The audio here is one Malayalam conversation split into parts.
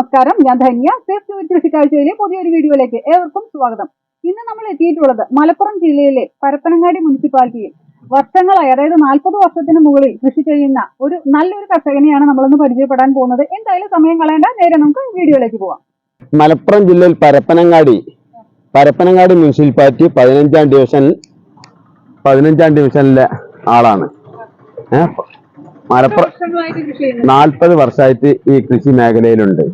നമസ്കാരം. ഞാൻ ധന്യ. സേഫ് കൃഷിക്കാഴ്ചയിലെ പുതിയൊരു വീഡിയോയിലേക്ക് ഏവർക്കും സ്വാഗതം. ഇന്ന് നമ്മൾ എത്തിയിട്ടുള്ളത് മലപ്പുറം ജില്ലയിലെ പരപ്പനങ്ങാടി മുനിസിപ്പാലിറ്റിയിൽ. വർഷങ്ങളായി അതായത് നാൽപ്പത് വർഷത്തിന് മുകളിൽ കൃഷി ചെയ്യുന്ന ഒരു നല്ലൊരു കർഷകനെയാണ് നമ്മളിന്ന് പരിചയപ്പെടാൻ പോകുന്നത്. എന്തായാലും സമയം കളയേണ്ട. നേരെ നമുക്ക് വീഡിയോയിലേക്ക് പോവാം. മലപ്പുറം ജില്ലയിൽ പരപ്പനങ്ങാടി പരപ്പനങ്ങാടി മുനിസിപ്പാലിറ്റി പതിനഞ്ചാം ഡിവിഷൻ പതിനഞ്ചാം ഡിവിഷനിലെ ആളാണ്. മലപ്പുറം നാൽപ്പത് വർഷമായിട്ട് ഈ കൃഷി മേഖലയിലുണ്ട്.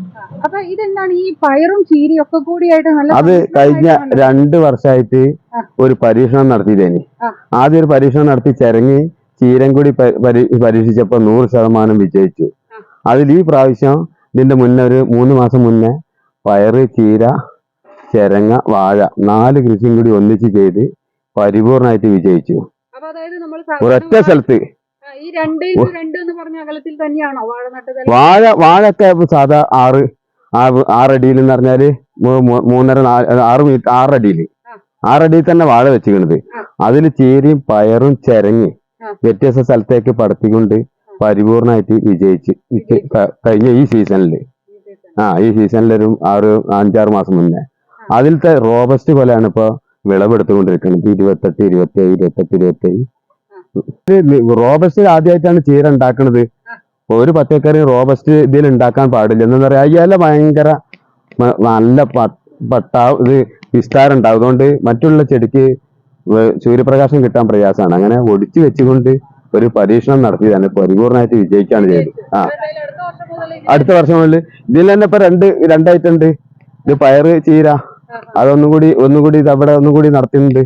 അപ്പൊ ഇതെന്താണ് ഈ പയറും ചീരയും ഒക്കെ കൂടിയായിട്ട് നല്ല അത് കഴിഞ്ഞ രണ്ട് വർഷമായിട്ട് ഒരു പരീക്ഷണം നടത്തിയതേനി. ആദ്യം ഒരു പരീക്ഷണം നടത്തി ചിരങ്ങി ചീരം കൂടി പരീക്ഷിച്ചപ്പോ പരീ- നൂറ് ശതമാനം വിജയിച്ചു. അതിൽ ഈ പ്രാവശ്യം ഇതിന്റെ മുന്നേ ഒരു മൂന്ന് മാസം മുന്നേ പയറ് ചീര ചിരങ്ങ വാഴ നാല് കൃഷിയും കൂടി ഒന്നിച്ച് ചെയ്ത് പരിപൂർണമായിട്ട് വിജയിച്ചു. ഒരൊറ്റ സ്ഥലത്ത്. വാഴ വാഴ ഒക്കെ സാധാ ആറ് ആ- ആറടിയിൽ എന്ന് പറഞ്ഞാൽ മൂന്നര ആറ് മീറ്റർ ആറടിയിൽ ആ. ആറടിയിൽ തന്നെ വാഴ വെച്ചിരിക്കണത്. അതിൽ അതിൽ ചീരയും പയറും ചിരങ്ങി വ്യത്യസ്ത സ്ഥലത്തേക്ക് പടത്തിക്കൊണ്ട് പരിപൂർണമായിട്ട് വിജയിച്ച് കഴിഞ്ഞ ഈ സീസണിൽ ആ ഈ സീസണിലൊരു ഒരു ആറ് അഞ്ചാറ് മാസം മുന്നേ. അതിലത്തെ റോബസ്റ്റ് കൊലയാണ് ഇപ്പൊ വിളവെടുത്തുകൊണ്ടിരിക്കുന്നത്. ഇരുപത്തെട്ട് ഇരുപത്തേഴ് ഇരുപത്തെട്ട് ഇരുപത്തേഴ് റോബസ്റ്റ് ആദ്യമായിട്ടാണ് ചീര ഉണ്ടാക്കുന്നത് ഒരു പച്ചക്കറി റോബസ്റ്റ് ഇതിൽ ഉണ്ടാക്കാൻ പാടില്ല. എന്ന് പറയാ ഇല ഭയങ്കര നല്ല പട്ടാ ഇത് വിസ്താരം ഉണ്ടാവും. അതുകൊണ്ട് മറ്റുള്ള ചെടിക്ക് സൂര്യപ്രകാശം കിട്ടാൻ പ്രയാസമാണ്. അങ്ങനെ ഒടിച്ചു വെച്ചുകൊണ്ട് ഒരു പരീക്ഷണം നടത്തിയതാണ് പരിപൂർണമായിട്ട് വിജയിക്കാണ് ചെയ്തത്. ആ. അടുത്ത വർഷം മുതൽ ഇതിൽ തന്നെ ഇപ്പൊ രണ്ട് രണ്ടായിട്ടുണ്ട്. ഇത് പയറ് ചീര അതൊന്നും കൂടി ഒന്നും കൂടി ഇത് അവിടെ ഒന്നും കൂടി നടത്തുന്നുണ്ട്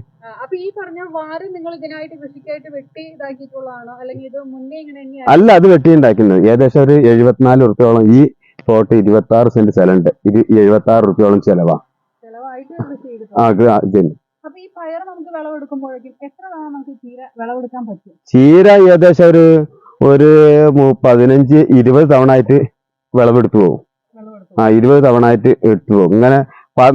വാറ് നിങ്ങൾ ഇതിനായിട്ട് കൃഷിക്കായിട്ട് വെട്ടി ഇതാക്കിയിട്ടുള്ളതാണോ? അല്ലെങ്കിൽ ഇത് മുന്നേ ഇങ്ങനെ അല്ല അത് വെട്ടി ഉണ്ടാക്കുന്നത് ഏകദേശം ഒരു എഴുപത്തിനാല് റുപ്യോളം ഈ പ്ലോട്ട് ഇരുപത്തി ആറ് സെന്റ് സ്ഥലമുണ്ട് ഇത് എഴുപത്തി ആറ് റുപ്യോളം ചെലവാ. ചെലവായിട്ട് കൃഷി ചെയ്തിട്ടുണ്ട് ആ ഇത് ഇതിന് അപ്പൊ ഈ പയർ നമുക്ക് വിളവെടുക്കുമ്പോഴേക്കും എത്ര തവണ നമുക്ക് ചീര വിളവെടുക്കാൻ പറ്റും? ചീര ഏകദേശം ഒരു ഒരു പതിനഞ്ച് ഇരുപത് തവണ ആയിട്ട് വിളവെടുത്തു പോകും. ആ ഇരുപത് തവണ ആയിട്ട് എടുത്തു പോകും. ഇങ്ങനെ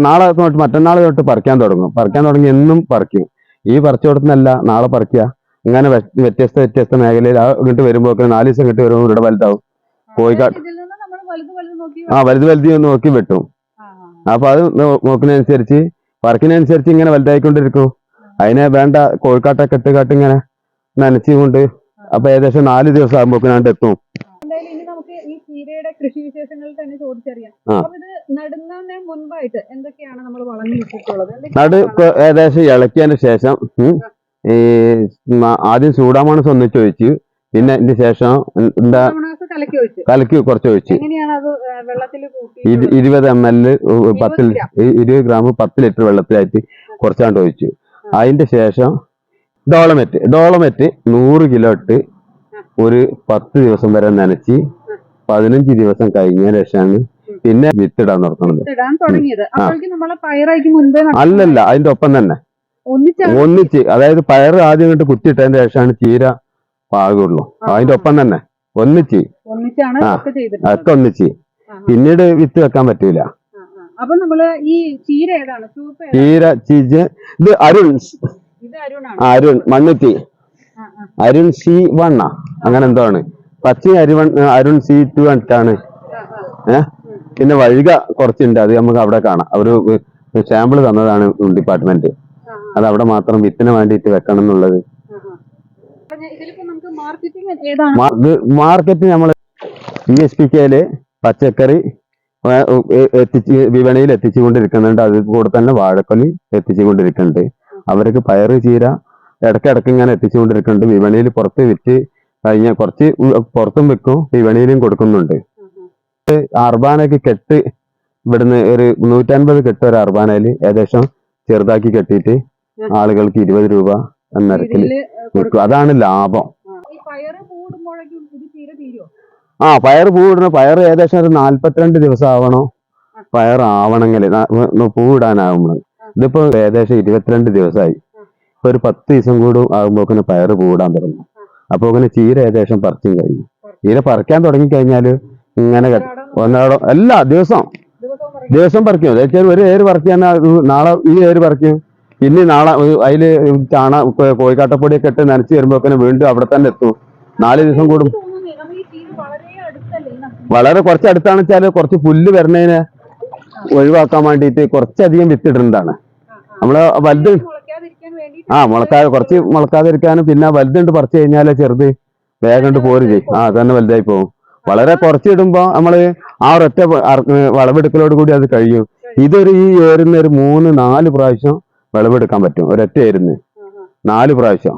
നാളെ തൊട്ട് മറ്റന്നാൾ തൊട്ട് പറിക്കാൻ തുടങ്ങും. പറിക്കാൻ തുടങ്ങി എന്നും പറിക്കും. ഈ പറിച്ചു കൊടുത്തുന്നല്ല നാളെ പറിക്കുക. ഇങ്ങനെ വ്യ- വ്യത്യസ്ത വ്യത്യസ്ത മേഖലയിൽ ഇങ്ങോട്ട് വരുമ്പോൾ നാല് ദിവസം ഇങ്ങോട്ട് വരുമ്പോൾ ഇവിടെ വലുതാവും. കോഴിക്കാട് ആ വലുത് വലുതി ഒന്ന് നോക്കി വെട്ടും. അപ്പൊ അത് നോക്കുന്നതനുസരിച്ച് വർക്കിനനുസരിച്ച് ഇങ്ങനെ വലുതായിക്കൊണ്ടിരിക്കും. അതിനെ വേണ്ട കോഴിക്കാട്ടൊക്കെ ഇട്ട് കാട്ട് ഇങ്ങനെ നനച്ചുകൊണ്ട് അപ്പൊ ഏകദേശം നാല് ദിവസം ആകുമ്പോ എത്തും. കൃഷി വിശേഷങ്ങൾ തന്നെ ചോദിച്ചറിയാം. നടുന്നതിന് മുൻപായിട്ട് എന്തൊക്കെയാണ് നമ്മൾ വളഞ്ഞു നട ഏകദേശം ഇളക്കിയതിന് ശേഷം ഈ ആദ്യം സൂഡാമോണസ് ഒന്നിച്ച് ഒഴിച്ചു പിന്നെ ഇതിന് ശേഷം എന്താ കലക്കി കുറച്ച് ഒഴിച്ചു. ഇരുപത് എം എൽ പത്തിൽ. ഈ ഇരുപത് ഗ്രാം പത്ത് ലിറ്റർ വെള്ളത്തിലായിട്ട് കുറച്ചാണ്ട് ഒഴിച്ചു. അതിന്റെ ശേഷം ഡോളമെറ്റ് ഡോളമെറ്റ് നൂറ് കിലോ ഇട്ട് ഒരു പത്ത് ദിവസം വരെ നനച്ച് പതിനഞ്ച് ദിവസം കഴിഞ്ഞ ശേഷമാണ് പിന്നെ വിത്തിടാൻ തുടങ്ങുന്നത്. ഇടാൻ തുടങ്ങിയത്. അപ്പോഴേക്കും നമ്മളെ പയറായിക്ക് മുൻപേ അല്ലല്ല അതിന്റെ ഒപ്പം തന്നെ. ഒന്നിച്ചാണ് ഒന്നിച്ച് അതായത് പയറ് ആദ്യം കണ്ട് കുത്തിയിട്ടതിന്റെ ശേഷമാണ് ചീര പാകുള്ളൂ. അതിന്റെ ഒപ്പം തന്നെ. ഒന്നിച്ച്. ഒന്നിച്ചാണ് ആ. ഒക്കെ ചെയ്തിട്ടുള്ളത്. ഒക്കെ ഒന്നിച്ച്. ആ, പിന്നീട് വിത്ത് വെക്കാൻ പറ്റൂല. ആ, ആ. അപ്പൊ നമ്മൾ ഈ ചീര ഏതാണ്? ചൂപ്പ് ഏതാണ്? ചീര ചീജ്. ഇത് അരുൺ. ഇത് അരുണാണ്. അരുൺ മണ്ണുത്തി. ആ, ആ. അരുൺ സി വണ്ണ അങ്ങനെ എന്തോ ആണ്. പച്ച അരുൺ അരുൺ സി ടു ആണ് ആ, ആ. ഏഹ് പിന്നെ വഴുക കുറച്ചുണ്ട് അത് നമുക്ക് അവിടെ കാണാം. അവർ സാമ്പിൾ തന്നതാണ് ഡിപ്പാർട്ട്മെന്റ്. അത് അവിടെ മാത്രം വിത്തിന് വേണ്ടിയിട്ട് വെക്കണം എന്നുള്ളത്. മാർക്കറ്റ് നമ്മൾ ഇ എസ് പി കെയിൽ പച്ചക്കറി എത്തിച്ച് വിപണിയിൽ എത്തിച്ചുകൊണ്ടിരിക്കുന്നുണ്ട്. അത് കൂടെ തന്നെ വാഴക്കൊലി എത്തിച്ചുകൊണ്ടിരിക്കുന്നുണ്ട്. അവർക്ക് പയറ് ചീര ഇടയ്ക്കിടയ്ക്ക് ഇങ്ങനെ എത്തിച്ചുകൊണ്ടിരിക്കുന്നുണ്ട്. വിപണിയിൽ പുറത്ത് വിറ്റ് കഴിഞ്ഞ കുറച്ച് പുറത്തും വിൽക്കും വിപണിയിലും കൊടുക്കുന്നുണ്ട്. അർബാനയ്ക്ക് കെട്ട് ഇവിടുന്ന് ഒരു നൂറ്റൻപത് കെട്ട് ഒരു അർബാനയിൽ ഏകദേശം ചെറുതാക്കി കെട്ടിയിട്ട് ആളുകൾക്ക് ഇരുപത് രൂപ എന്ന നിരക്കിൽ വിൽക്കും. അതാണ് ലാഭം. ആ. പയർ പൂവിടണം പയർ ഏകദേശം ഒരു നാല്പത്തിരണ്ട് ദിവസം ആവണോ പയർ ആവണമെങ്കിൽ പൂവിടാനാവുമ്പോൾ ഇതിപ്പോ ഏകദേശം ഇരുപത്തിരണ്ട് ദിവസമായി ഇപ്പൊ ഒരു പത്ത് ദിവസം കൂടി ആകുമ്പോക്കിന് പയർ പൂവിടാൻ തുടങ്ങും. അപ്പൊ ഇങ്ങനെ ചീര ഏകദേശം പറിച്ചും കഴിഞ്ഞു. ചീര പറിക്കാൻ തുടങ്ങി കഴിഞ്ഞാൽ ഇങ്ങനെ കെട്ട- ഒന്നാടോ എല്ലാ ദിവസം. ദിവസം പറിക്കും. അതായത് ഒരു ഏര് പറിക്കാൻ നാളെ ഈ ഏര് പറിക്കും. പിന്നെ നാളെ അതിൽ ചാണ കോഴിക്കാട്ടപ്പൊടിയൊക്കെ ഇട്ട് നനച്ച് വരുമ്പോക്കിന് വീണ്ടും അവിടെ തന്നെ എത്തും. നാല് ദിവസം കൂടും. വളരെ കുറച്ച് അടുത്താണ് വെച്ചാൽ കുറച്ച് പുല്ല് വരണേനെ ഒഴിവാക്കാൻ വേണ്ടിയിട്ട് കുറച്ചധികം വിത്തിടുന്നതാണ് നമ്മൾ വലുത് ആ മുളക്കാതെ കുറച്ച് മുളക്കാതിരിക്കാനും പിന്നെ വലുതുണ്ട് പറിച്ചു കഴിഞ്ഞാൽ ചെറുത് വേഗം പോരുത് ആ തന്നെ വലുതായി പോകും വളരെ കുറച്ച് ഇടുമ്പോ നമ്മൾ ആ ഒരൊറ്റ വളവെടുക്കലോട് കൂടി അത് കഴിയും. ഇതൊരു ഈ ഏരുന്ന ഒരു മൂന്ന് നാല് പ്രാവശ്യം വിളവെടുക്കാൻ പറ്റും. ഒരൊറ്റ ഏരുന്ന്. നാല് പ്രാവശ്യം.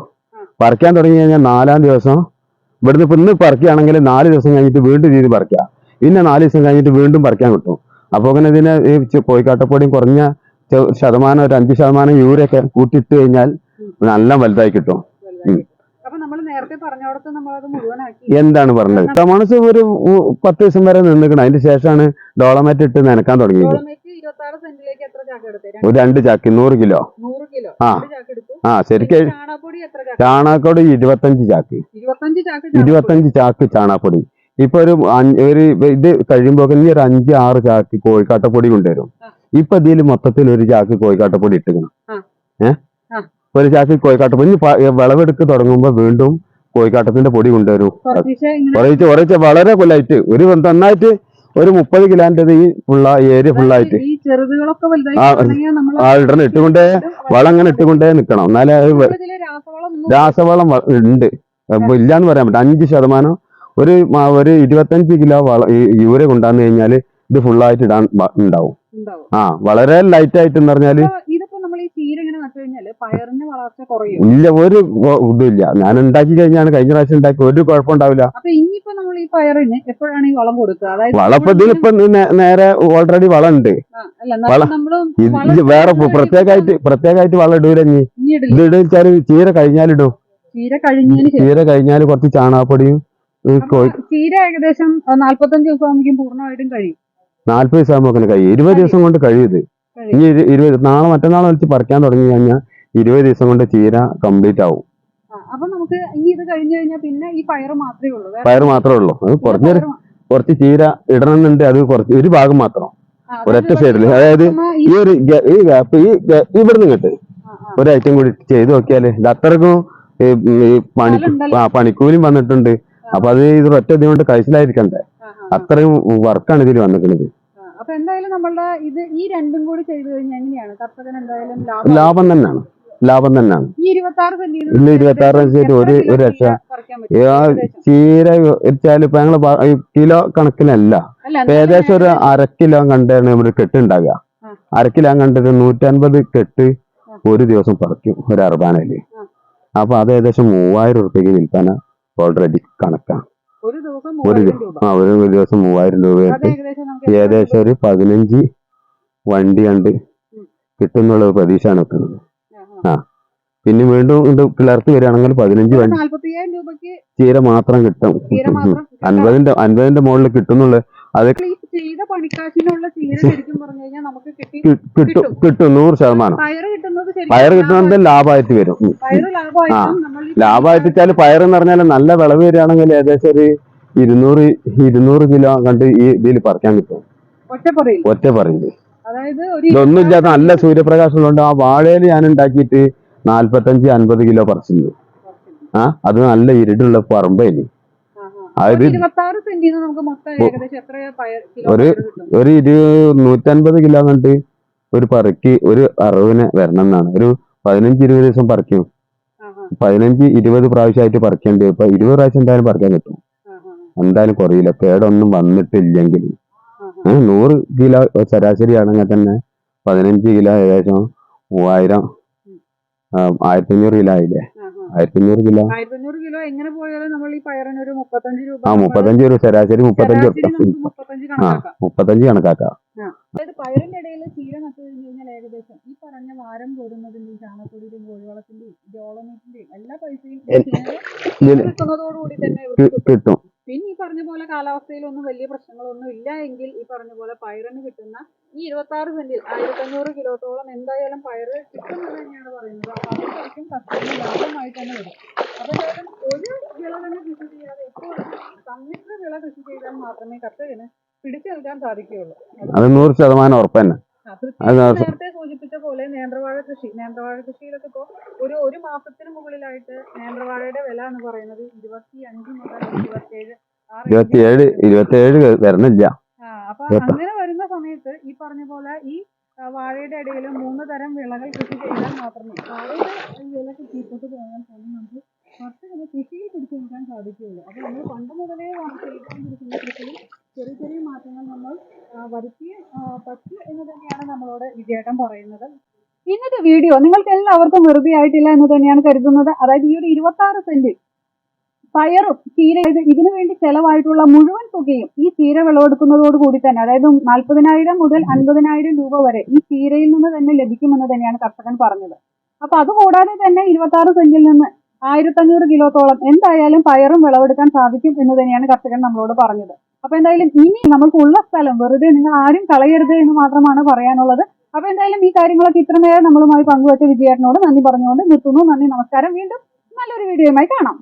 പറിക്കാൻ തുടങ്ങി കഴിഞ്ഞാൽ നാലാം ദിവസം ഇവിടുന്ന് ഇപ്പൊ ഇന്ന് പറിക്കുകയാണെങ്കിൽ നാല് ദിവസം കഴിഞ്ഞിട്ട് വീണ്ടും രീതി പറിക്കുക പിന്നെ നാല് ദിവസം കഴിഞ്ഞിട്ട് വീണ്ടും പറിക്കാൻ കിട്ടും. അപ്പോൾ അങ്ങനെ ഇതിനെ ഈ കോഴിക്കാട്ടപ്പൊടിയും കുറഞ്ഞ ശതമാനം ഒരു അഞ്ച് ശതമാനം യൂറിയൊക്കെ കൂട്ടിയിട്ട് കഴിഞ്ഞാൽ നല്ല വലുതായി കിട്ടും ഉം. അപ്പൊ നമ്മൾ നേരത്തെ പറഞ്ഞോടത്ത് നമ്മളത് മുഴുവനാക്കി എന്താണ് പറഞ്ഞത്? തമാണസ് ഒരു പത്ത് ദിവസം വരെ നിന്നിക്കണം. അതിന് ശേഷമാണ് ഡോളമേറ്റ് ഇട്ട് നനക്കാൻ തുടങ്ങിയത്. ഒരു രണ്ട് ചാക്ക് നൂറ് കിലോ? ആ. ആ ശരിക്കും ചാണകപ്പൊടി ഇരുപത്തഞ്ച് ചാക്ക്. ഇരുപത്തഞ്ച് ചാക്ക് ചാണകപ്പൊടി ഇപ്പൊ ഒരു ഒരു ഇത് കഴിയുമ്പോ ഇനി ഒരു അഞ്ച് ആറ് ചാക്ക് കോഴിക്കാട്ടപ്പൊടി കൊണ്ടുവരും. ഇപ്പൊ ഇതിൽ മൊത്തത്തിൽ ഒരു ചാക്ക് കോഴിക്കാട്ടപ്പൊടി ഇട്ടുക്കണം ആ. ഏ? ആ. ഒരു ചാക്ക് കോഴിക്കാട്ടപ്പൊടി. വിളവെടുക്ക് തുടങ്ങുമ്പോ വീണ്ടും കോഴിക്കാട്ടത്തിന്റെ പൊടി കൊണ്ടുവരും. കുറച്ച് കുറച്ച് വളരെ കൊല്ലായിട്ട് ഒരു നന്നായിട്ട് ഒരു മുപ്പത് കിലോന്റെ ഈ ഫുള്ള ഏരിയ ഫുള്ളായിട്ട് ആ, ഇടണം. ഇട്ടുകൊണ്ടേ വളം അങ്ങനെ ഇട്ടുകൊണ്ടേ നിക്കണം. എന്നാലേ രാസവളം ഉണ്ട്. ഇല്ലാന്ന് പറയാൻ പറ്റും അഞ്ച് ശതമാനം ഒരു ഒരു ഇരുപത്തഞ്ച് കിലോ വള ഈ കൊണ്ടാന്ന് കഴിഞ്ഞാൽ ഇത് ഫുള്ളായിട്ട് ഇടാൻ ഉണ്ടാവും. ആ വളരെ ലൈറ്റ് ആയിട്ട് എന്ന് പറഞ്ഞാൽ അപ്പൊ ഇതിപ്പോ നമ്മൾ ഈ ചീര ഇങ്ങനെ നട്ടു കഴിഞ്ഞാൽ പയറിന് വളർച്ച കുറയും. ഇല്ല ഒരു ഇതുമില്ല. ഞാൻ ഉണ്ടാക്കി കഴിഞ്ഞാണ് കഴിഞ്ഞ പ്രാവശ്യം ഉണ്ടാക്കി ഒരു കുഴപ്പമുണ്ടാവില്ല അപ്പൊ ഇനിയിപ്പോ നമ്മൾ ഈ പയറിന് എപ്പോഴാണ് ഈ വളം കൊടുക്കുക? അതായത് വളപ്പം ഇതിലിപ്പൊ നേ- നേരെ ഓൾറെഡി വളം ഉണ്ട്. ആ, അല്ല എന്നാലും വളം- നമ്മൾ ഇത് വളം ഇത് വേറെ പ്രത്യേകമായിട്ട് പ്രത്യേകമായിട്ട് വളം ഇടൂല ഇനി. ഇനി ഇടില്ല ഇത് ഇടുവെച്ചാൽ ചീര കഴിഞ്ഞാലിടും ചീര കഴിഞ്ഞതിന് ശേഷം ചീര കഴിഞ്ഞാൽ കുറച്ച് ചാണകപ്പൊടിയും ഈ അപ്പൊ കോഴി ചീര ഏകദേശം നാല്പത്തഞ്ച് ദിവസം ആകുമ്പോഴേക്കും പൂർണമായിട്ടും കഴിയും. നാല്പത് ദിവസം ആകുമ്പോൾ കഴിയും. ഇരുപത് ദിവസം കൊണ്ട് കഴിയും ഇത്. കഴിയും. ഇനി ഇരു- ഇരുപത് നാളെ മറ്റന്നാൾ വെച്ച് പറിക്കാൻ തുടങ്ങി കഴിഞ്ഞാൽ ഇരുപത് ദിവസം കൊണ്ട് ചീര കംപ്ലീറ്റ് ആവും. അപ്പൊ നമുക്ക് ഇനി ഇത് കഴിഞ്ഞു കഴിഞ്ഞാൽ പിന്നെ ഈ പയർ മാത്രമേ ഉള്ളൂ പയർ മാത്രമേ ഉള്ളൂ. അത് കുറച്ച് കുറച്ച് ചീര ഇടണമെന്നുണ്ട് അത് കുറച്ച് ഒരു ഭാഗം മാത്രം. ഒരൊറ്റ സൈഡിൽ അതായത് ഈ- ഒരു ഈ ഗ്യാപ്പ് ഈ ഇവിടുന്ന് ആ. ഒരു ഐറ്റം കൂടി ചെയ്ത് നോക്കിയാൽ ഇത് അത്രക്കും ഈ പണി. ആ പണിക്കൂലിയും വന്നിട്ടുണ്ട്. അപ്പൊ അത് ഇത് ഒറ്റ ദിവസം കൊണ്ട് കഴിച്ചിലായിരിക്കണ്ടേ അത്രയും വർക്കാണ് ഇതിൽ വന്നിട്ടുള്ളത്. അപ്പൊ എന്തായാലും നമ്മളുടെ ഇത് ഈ രണ്ടും കൂടി ചെയ്തു കഴിഞ്ഞാൽ എങ്ങനെയാണ്? കർഷകൻ എന്തായാലും ലാഭം ലാഭം തന്നെയാണ്. ലാഭം തന്നെയാണ്. ഈ ഇരുപത്തി ആറ് സെന്റിൽ ഇന്ന് 26 സെന്റ് ഒരു- ഒരു ലക്ഷം. ചീര വെച്ചാൽ ഇപ്പൊ ഞങ്ങൾ കിലോ കണക്കിനല്ല. ഏകദേശം ഒരു അര കിലോ കണ്ടാണ് ഇവിടെ കെട്ട് ഉണ്ടാകുക ആ. അര കിലോ കണ്ടിട്ട് നൂറ്റൻപത് കെട്ട് ഒരു ദിവസം പറിക്കും ഒരു അറുപാനയിൽ. അപ്പൊ അത് ഏകദേശം മൂവായിരം ഉറുപ്പ്യക്ക് വിൽപ്പന ഓൾറെഡി കണക്കാണ്. ഒരു ദിവസം ആ ഒരു ദിവസം മൂവായിരം രൂപയായിട്ട് ഏകദേശം ഒരു പതിനഞ്ച് വണ്ടി കണ്ട്. കിട്ടുന്നുള്ള പ്രതീക്ഷയാണ് വെക്കുന്നത് ആ. പിന്നെ വീണ്ടും ഇത് പിളർത്തി വരികയാണെങ്കിൽ പതിനഞ്ച് വണ്ടി ചീര മാത്രം കിട്ടും. അൻപതിന്റെ അൻപതിന്റെ മുകളിൽ കിട്ടുന്നുള്ള അത് കിട്ടി കിട്ടും. നൂറ് ശതമാനം. പയർ കിട്ടുന്നത് ലാഭമായിട്ട് വരും. ലാഭമായിട്ടും വെച്ചാൽ പയർ എന്ന് പറഞ്ഞാൽ നല്ല വിളവ് വരികയാണെങ്കിൽ ഏകദേശം ഒരു ഇരുന്നൂറ് ഇരുന്നൂറ് കിലോ കണ്ട് ഈ ഇതിൽ പറിക്കാൻ കിട്ടും. ഒറ്റ പറയിൽ ഇതൊന്നും ഇല്ലാത്ത നല്ല സൂര്യപ്രകാശം ഉള്ളതുകൊണ്ട് ആ വാഴയിൽ ഞാൻ ഉണ്ടാക്കിയിട്ട് നാല്പത്തഞ്ച് അൻപത് കിലോ പറിച്ചിരുന്നു ആ അത് നല്ല ഇരുടുള്ള പറമ്പായി അതായത് ഒരു- ഒരു ഇരു നൂറ്റൻപത് കിലോ കണ്ട് ഒരു പറക്കി ഒരു അറുപതിന് വരണം എന്നാണ്. ഒരു പതിനഞ്ച് ഇരുപത് ദിവസം പറിക്കും. പതിനഞ്ച് ഇരുപത് പ്രാവശ്യമായിട്ട് പറിക്കേണ്ടി. ഇപ്പൊ ഇരുപത് പ്രാവശ്യം എന്തായാലും പറിക്കാൻ കിട്ടും എന്തായാലും കുറയില്ല. കേടൊന്നും വന്നിട്ടില്ലെങ്കിൽ. നൂറ് കിലോ ശരാശരി ആണെങ്കിൽ തന്നെ പതിനഞ്ച് കിലോ ഏകദേശം മൂവായിരം ആയിരത്തി അഞ്ഞൂറ് കിലോ ആയില്ലേ. ആയിരത്തി അഞ്ഞൂറ് കിലോ. കിലോ എങ്ങനെ പോയാലും നമ്മൾ ഈ പയറിന് ഒരു മുപ്പത്തഞ്ച് രൂപ ആ മുപ്പത്തഞ്ച് രൂപ ശരാശരി മുപ്പത്തഞ്ച് ആ മുപ്പത്തഞ്ച് കണക്കാക്കാം. പയറിന്റെ ഇടയിൽ ചീര നട്ടു കഴിഞ്ഞാൽ ഏകദേശം ഈ പറഞ്ഞ വാരം കിട്ടും. പിന്നെ ഈ പറഞ്ഞ പോലെ കാലാവസ്ഥയിലൊന്നും വലിയ പ്രശ്നങ്ങളൊന്നും ഇല്ല എങ്കിൽ ഈ പറഞ്ഞ പോലെ പയറിന് കിട്ടുന്ന ഈ ഇരുപത്തി ആറ് സെന്റിൽ ആയിരത്തി അഞ്ഞൂറ് കിലോത്തോളം എന്തായാലും പയറ് കിട്ടുമെന്ന് തന്നെയാണ് പറയുന്നത്. അപ്പൊ അത് ശരിക്കും കർഷകന് ലാഭമായി തന്നെ വരും. അപ്പൊ എന്തായാലും ഒരു വിള തന്നെ കൃഷി ചെയ്യാതെ എപ്പോഴും സമ്മിശ്ര വിള കൃഷി ചെയ്താൽ മാത്രമേ കർഷകന് പിടിച്ചു നിൽക്കാൻ സാധിക്കുകയുള്ളൂ. അത് നൂറ് ശതമാനം ഉറപ്പ് തന്നെ. നേരത്തെ സൂചിപ്പിച്ച പോലെ നേന്ത്രവാഴ കൃഷി നേന്ത്രവാഴ കൃഷിയിലൊക്കെ ഇപ്പോൾ ഒരു ഒരു മാസത്തിന് മുകളിലായിട്ട് നേന്ത്രവാഴയുടെ വില എന്ന് പറയുന്നത് ഇരുപത്തി അഞ്ച് മുതൽ ഇരുപത്തേഴ് ആ ഇരുപത്തിയേഴ് ഇരുപത്തിയേഴ് വരണില്ല അപ്പൊ അങ്ങനെ വരുന്ന സമയത്ത് ഈ പറഞ്ഞ പോലെ ഈ വാഴയുടെ ഇടയിൽ മൂന്ന് തരം വിളകൾ കൃഷി ചെയ്താൽ മാത്രമേ വാഴയുടെ വില കിട്ടിയിട്ട് പോയാൽ പോലും നമുക്ക് കർഷകന് കൃഷിയിൽ പിടിച്ചു നിൽക്കാൻ സാധിക്കുകയുള്ളൂ. അപ്പൊ നമ്മൾ പണ്ട് മുതലേ ചെയ്തുകൊണ്ടിരിക്കുന്ന കൃഷിയിൽ ചെറിയ ചെറിയ മാറ്റങ്ങൾ നമ്മൾ വരുത്തിയേ പറ്റൂ എന്ന് തന്നെയാണ് നമ്മളോട് വിജയേട്ടൻ പറയുന്നത്. ഇന്നത്തെ വീഡിയോ നിങ്ങൾക്ക് എല്ലാവർക്കും വെറുതെ ആയിട്ടില്ല എന്ന് തന്നെയാണ് കരുതുന്നത്. അതായത് ഈ ഒരു ഇരുപത്തി ആറ് സെന്റ് പയറും ചീര ഇത് ഇതിനു വേണ്ടി ചെലവായിട്ടുള്ള മുഴുവൻ തുകയും ഈ ചീര വിളവെടുക്കുന്നതോട് കൂടി തന്നെ അതായത് നാൽപ്പതിനായിരം മുതൽ അൻപതിനായിരം രൂപ വരെ ഈ ചീരയിൽ നിന്ന് തന്നെ ലഭിക്കുമെന്ന് തന്നെയാണ് കർഷകൻ പറഞ്ഞത്. അപ്പൊ അതുകൂടാതെ തന്നെ ഇരുപത്തി ആറ് സെന്റിൽ നിന്ന് ആയിരത്തഞ്ഞൂറ് കിലോത്തോളം എന്തായാലും പയറും വിളവെടുക്കാൻ സാധിക്കും എന്ന് തന്നെയാണ് കർഷകൻ നമ്മളോട് പറഞ്ഞത്. അപ്പൊ എന്തായാലും ഇനി നമ്മൾക്കുള്ള സ്ഥലം വെറുതെ നിങ്ങൾ ആരും കളയരുത് എന്ന് മാത്രമാണ് പറയാനുള്ളത്. അപ്പൊ എന്തായാലും ഈ കാര്യങ്ങളൊക്കെ ഇത്രനേരം നമ്മളുമായി പങ്കുവച്ച വിജയേട്ടനോട് നന്ദി പറഞ്ഞുകൊണ്ട് നിർത്തുന്നു. നന്ദി നമസ്കാരം. വീണ്ടും നല്ലൊരു വീഡിയോയുമായി കാണാം.